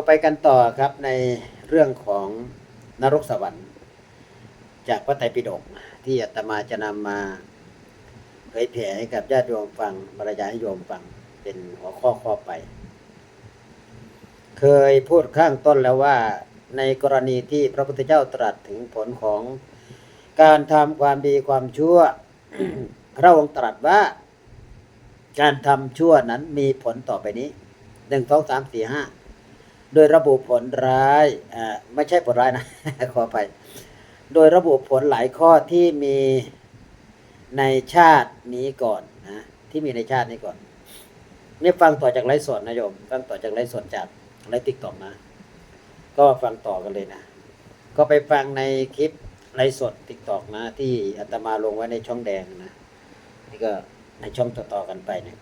ก็ไปกันต่อครับในเรื่องของนรกสวรรค์ จากพระไตรปิฎกที่อาตมาจะนำมาเผยแผ่ให้กับญาติโยมฟังบรรยายให้โยมฟังเป็นหัวข้อข้อไป เคยพูดข้างต้นแล้วว่าในกรณีที่พระพุทธเจ้าตรัสถึงผลของการทำความดีความชั่ว พระองค์ตรัสว่า การทำชั่วนั้นมีผลต่อไปนี้หนึ่งสองสามสี่ห้า โดยระบุผลร้ายอ่าไม่ใช่ผลร้ายนะ ขอไปโดยระบุผลหลายข้อที่มีในชาตินี้ก่อนนะที่มีในชาตินี้ก่อนนี่ฟังต่อจากไลฟ์สดนะโยม ฟังต่อจากไลฟ์สดจากไลฟ์ติ๊กต็อกนะ ก็ฟังต่อกันเลยนะ ก็ไปฟังในคลิปไลฟ์สดติ๊กต็อกนะ ที่อาตมาลงไว้ในช่องแดงนะ นี่ก็ในช่องต่อๆกันไปเนี่ย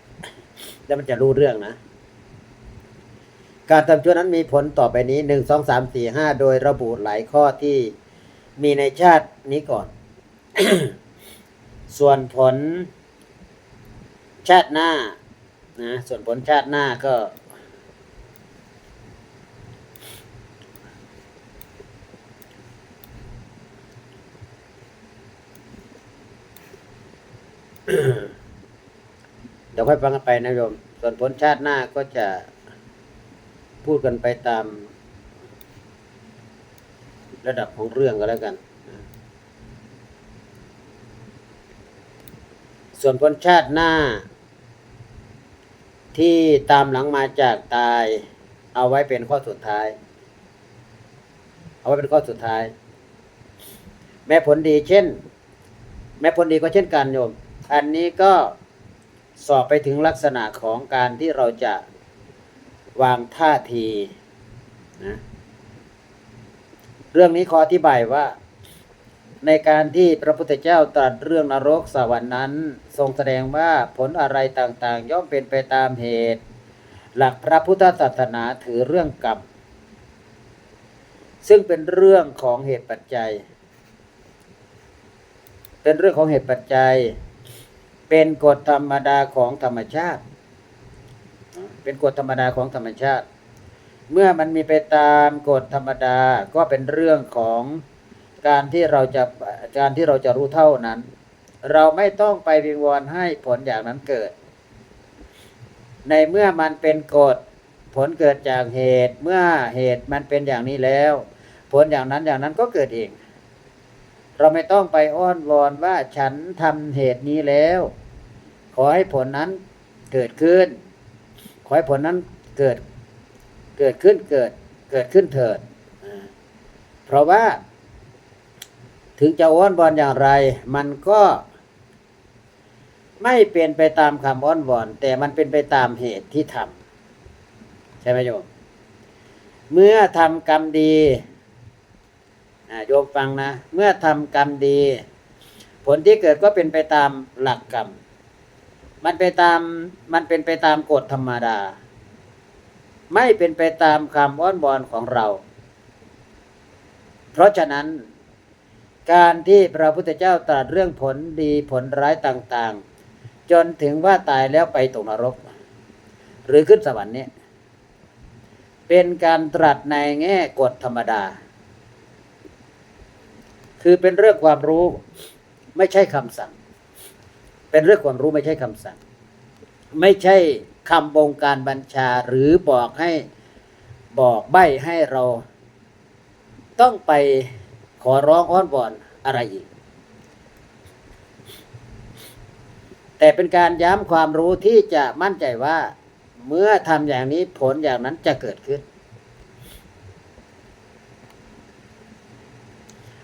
แล้วมันจะรู้เรื่องนะ การทำชั่วนั้นมีผลต่อไปนี้หนึ่งสองสามสี่ห้าโดยระบุหลายข้อที่มีในชาตินี้ก่อน ส่วนผลชาติหน้านะส่วนผลชาติหน้าก็ เดี๋ยวค่อยฟังกันไปนะโยม ส่วนผลชาติหน้าก็จะ พูดกันไปตาม ระดับของเรื่องก็แล้วกัน ส่วนผลชาติหน้า ที่ตามหลังมาจากตาย เอาไว้เป็นข้อสุดท้าย เอาไว้เป็นข้อสุดท้าย แม้ผลดีเช่น แม้ผลดีก็เช่นกันโยม อันนี้ก็สอบไปถึงลักษณะของการที่เราจะ วางท่าทีนะเรื่องนี้ขออธิบายว่า ในการที่พระพุทธเจ้าตรัสเรื่องนรกสวรรค์นั้น ทรงแสดงว่าผลอะไรต่างๆ ย่อมเป็นไปตามเหตุ หลักพระพุทธศาสนาถือเรื่องกรรมซึ่งเป็นเรื่องของเหตุปัจจัย เป็นเรื่องของเหตุปัจจัย เป็นกฎธรรมดาของธรรมชาติ เป็นกฎธรรมดาของธรรมชาติ เมื่อมันมีไปตามกฎธรรมดาก็เป็นเรื่องของการที่เราจะการที่เราจะรู้เท่านั้น เราไม่ต้องไปวิงวอนให้ผลอย่างนั้นเกิด ในเมื่อมันเป็นกฎผลเกิดจากเหตุเมื่อเหตุมันเป็นอย่างนี้แล้ว ผลอย่างนั้นอย่างนั้นก็เกิดเอง เราไม่ต้องไปอ้อนวอนว่าฉันทำเหตุนี้แล้ว ขอให้ผลนั้นเกิดขึ้น ขอให้ผลนั้นเกิดเกิดขึ้นเกิดเกิดขึ้นเถิด เพราะว่า ถึงจะอ้อนวอนอย่างไร มันก็ ไม่เป็นไปตามคำอ้อนวอน แต่มันเป็นไปตามเหตุที่ทำใช่ไหมโยม เมื่อทำกรรมดีโยมฟังนะ เมื่อทำกรรมดี ผลที่เกิดก็เป็นไปตามหลักกรรม มันไปตาม มันเป็นไปตามกฎธรรมดา ไม่เป็นไปตามคำอ้อนวอนของเรา เพราะฉะนั้น การที่พระพุทธเจ้าตรัสเรื่องผลดีผลร้ายต่าง ๆ จนถึงว่าตายแล้วไปตกนรก หรือขึ้นสวรรค์เนี่ยเป็นการตรัสในแง่กฎธรรมดา คือเป็นเรื่องความรู้ไม่ใช่คำสั่ง เป็นเรื่องความรู้ไม่ใช่คำสั่ง ไม่ใช่คำบงการบัญชาหรือบอกให้บอกใบ้ให้เรา ต้องไปขอร้องอ้อนวอนอะไรอีก แต่เป็นการย้ำความรู้ที่จะมั่นใจว่า เมื่อทำอย่างนี้ผลอย่างนั้นจะเกิดขึ้น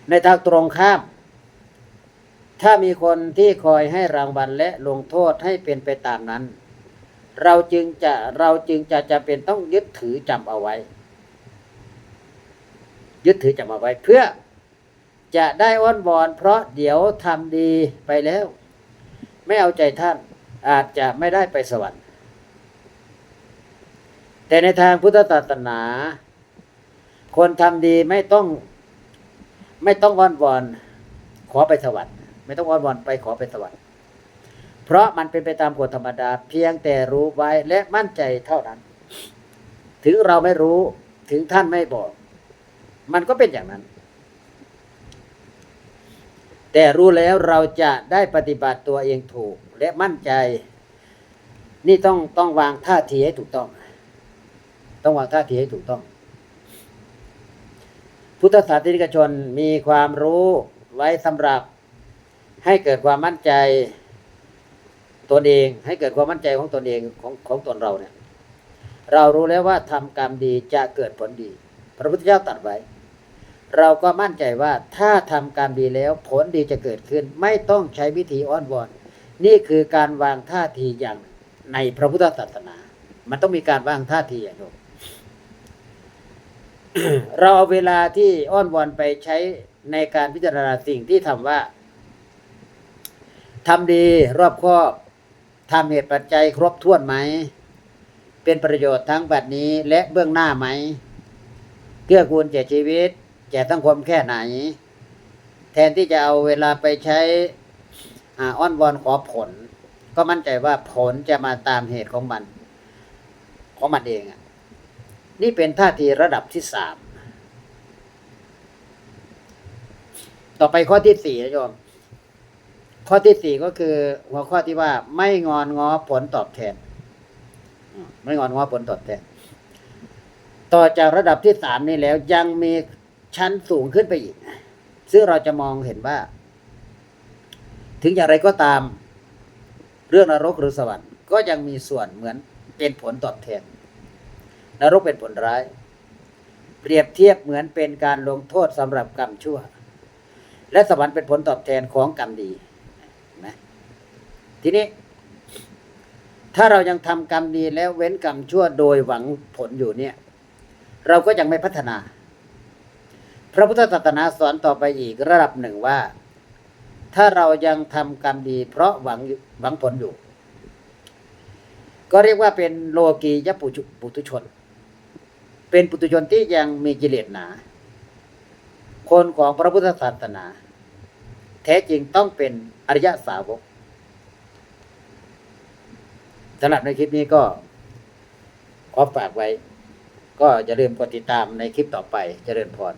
ในทางตรงข้าม ถ้ามีคนที่คอยให้รางวัลและลงโทษให้เป็นไปตามนั้น เราจึงจะเราจึงจะจำเป็นต้องยึดถือจำเอาไว้ ยึดถือจำเอาไว้เพื่อจะได้อ้อนวอน เพราะเดี๋ยวทำดีไปแล้ว ไม่เอาใจท่านอาจจะไม่ได้ไปสวรรค์ แต่ในทางพุทธศาสนา คนทำดีไม่ต้องไม่ต้องอ้อนวอน ขอไปสวรรค์ ไม่ต้องอ้อนวอนไปขอไปสวรรค์เพราะมันเป็นไปตามกฎธรรมดา เพียงแต่รู้ไว้และมั่นใจเท่านั้น ถึงเราไม่รู้ถึงท่านไม่บอก มันก็เป็นอย่างนั้น แต่รู้แล้วเราจะได้ปฏิบัติตัวเองถูกและมั่นใจ นี่ต้องต้องวางท่าทีให้ถูกต้อง ต้องวางท่าทีให้ถูกต้อง พุทธศาสนิกชนมีความรู้ไว้สำหรับ ให้เกิดความมั่นใจตนเอง ให้เกิดความมั่นใจของตนเองของของตนเราเนี่ย เรารู้แล้วว่าทำกรรมดีจะเกิดผลดี พระพุทธเจ้าตรัสไว้ เราก็มั่นใจว่าถ้าทำกรรมดีแล้วผลดีจะเกิดขึ้น ไม่ต้องใช้วิธีอ้อนวอน นี่คือการวางท่าทีอย่างในพระพุทธศาสนา มันต้องมีการวางท่าทีอย่างนี้เราเอาเวลาที่อ้อนวอนไปใช้ในการพิจารณาสิ่งที่ทำว่า ทำดีรอบคอบทำเหตุปัจจัยครบถ้วนไหม เป็นประโยชน์ทั้งบัดนี้และเบื้องหน้าไหม เกื้อกูลแก่ชีวิต แก่สังคมแค่ไหน แทนที่จะเอาเวลาไปใช้อ้อนวอนขอผล ก็มั่นใจว่าผลจะมาตามเหตุของมัน ของมันเองอะนี่เป็นท่าทีระดับที่สาม ต่อไปข้อที่สี่นะโยม ข้อที่สี่ก็คือ หัวข้อที่ว่าไม่งอนง้อผลตอบแทน ไม่งอนง้อผลตอบแทน ต่อจากระดับที่สามนี้แล้วยังมีชั้นสูงขึ้นไปอีก ซึ่งเราจะมองเห็นว่า ถึงอย่างไรก็ตาม เรื่องนรกหรือสวรรค์ก็ยังมีส่วนเหมือนเป็นผลตอบแทน นรกเป็นผลร้าย เปรียบเทียบเหมือนเป็นการลงโทษสำหรับกรรมชั่ว และสวรรค์เป็นผลตอบแทนของกรรมดี นะทีนี้ ถ้าเรายังทำกรรมดีแล้วเว้นกรรมชั่วโดยหวังผลอยู่เนี่ย เราก็ยังไม่พัฒนา พระพุทธศาสนาสอนต่อไปอีกระดับหนึ่งว่า ถ้าเรายังทำกรรมดี เพราะหวังหวังผลอยู่ ก็เรียกว่าเป็นโลกียปุจุปุตุชน เป็นปุตุชนที่ยังมีกิเลสหนา คนของพระพุทธศาสนา แท้จริงต้องเป็นอริยสาวกสำหรับในคลิปนี้ก็ ขอฝากไว้ ก็อย่าลืมกดติดตามในคลิปต่อไปเจริญพร